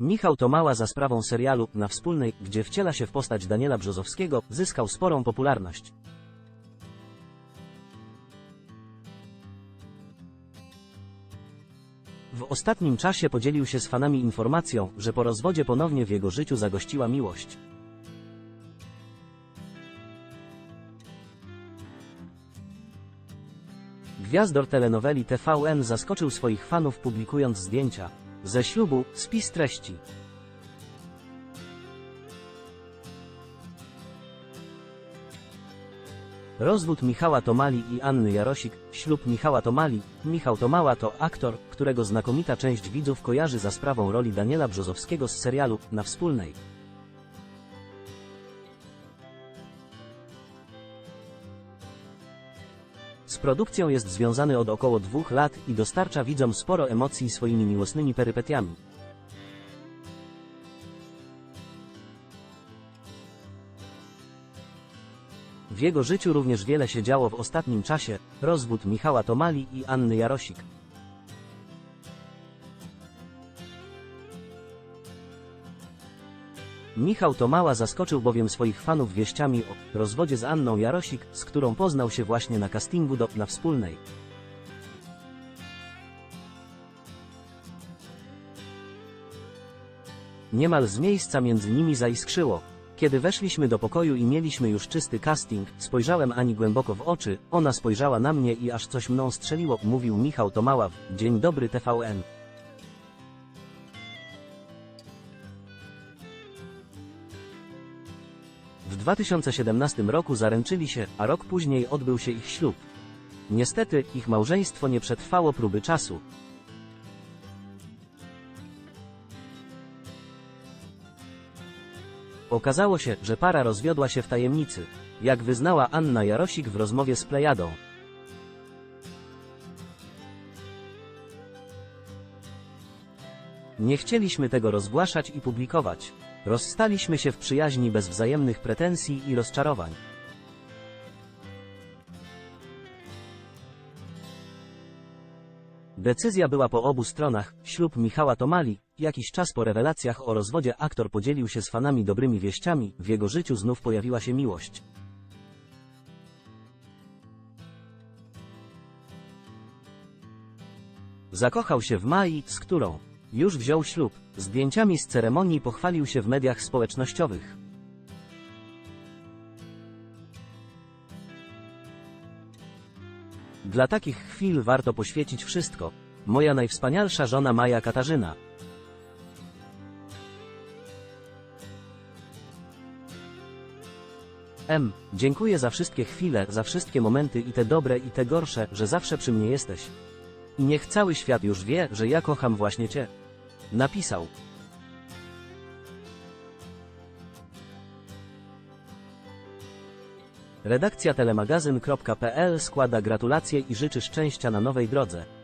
Michał Tomała za sprawą serialu Na Wspólnej, gdzie wciela się w postać Daniela Brzozowskiego, zyskał sporą popularność. W ostatnim czasie podzielił się z fanami informacją, że po rozwodzie ponownie w jego życiu zagościła miłość. Gwiazdor telenoweli TVN zaskoczył swoich fanów publikując zdjęcia ze ślubu, spis treści. Rozwód Michała Tomali i Anny Jarosik, ślub Michała Tomali. Michał Tomała to aktor, którego znakomita część widzów kojarzy za sprawą roli Daniela Brzozowskiego z serialu Na Wspólnej. Z produkcją jest związany od około dwóch lat i dostarcza widzom sporo emocji swoimi miłosnymi perypetiami. W jego życiu również wiele się działo w ostatnim czasie, rozwód Michała Tomali i Anny Jarosik. Michał Tomała zaskoczył bowiem swoich fanów wieściami o rozwodzie z Anną Jarosik, z którą poznał się właśnie na castingu do Na Wspólnej. Niemal z miejsca między nimi zaiskrzyło. Kiedy weszliśmy do pokoju i mieliśmy już czysty casting, spojrzałem Ani głęboko w oczy, ona spojrzała na mnie i aż coś mną strzeliło, mówił Michał Tomała w Dzień dobry TVN. W 2017 roku zaręczyli się, a rok później odbył się ich ślub. Niestety, ich małżeństwo nie przetrwało próby czasu. Okazało się, że para rozwiodła się w tajemnicy, jak wyznała Anna Jarosik w rozmowie z Plejadą. Nie chcieliśmy tego rozgłaszać i publikować. Rozstaliśmy się w przyjaźni bez wzajemnych pretensji i rozczarowań. Decyzja była po obu stronach. Ślub Michała Tomali. Jakiś czas po rewelacjach o rozwodzie aktor podzielił się z fanami dobrymi wieściami. W jego życiu znów pojawiła się miłość. Zakochał się w Mai, z którą już wziął ślub. Zdjęciami z ceremonii pochwalił się w mediach społecznościowych. Dla takich chwil warto poświęcić wszystko. Moja najwspanialsza żona Maja Katarzyna. M. Dziękuję za wszystkie chwile, za wszystkie momenty i te dobre i te gorsze, że zawsze przy mnie jesteś. I niech cały świat już wie, że ja kocham właśnie Cię. Napisał. Redakcja telemagazyn.pl składa gratulacje i życzy szczęścia na nowej drodze.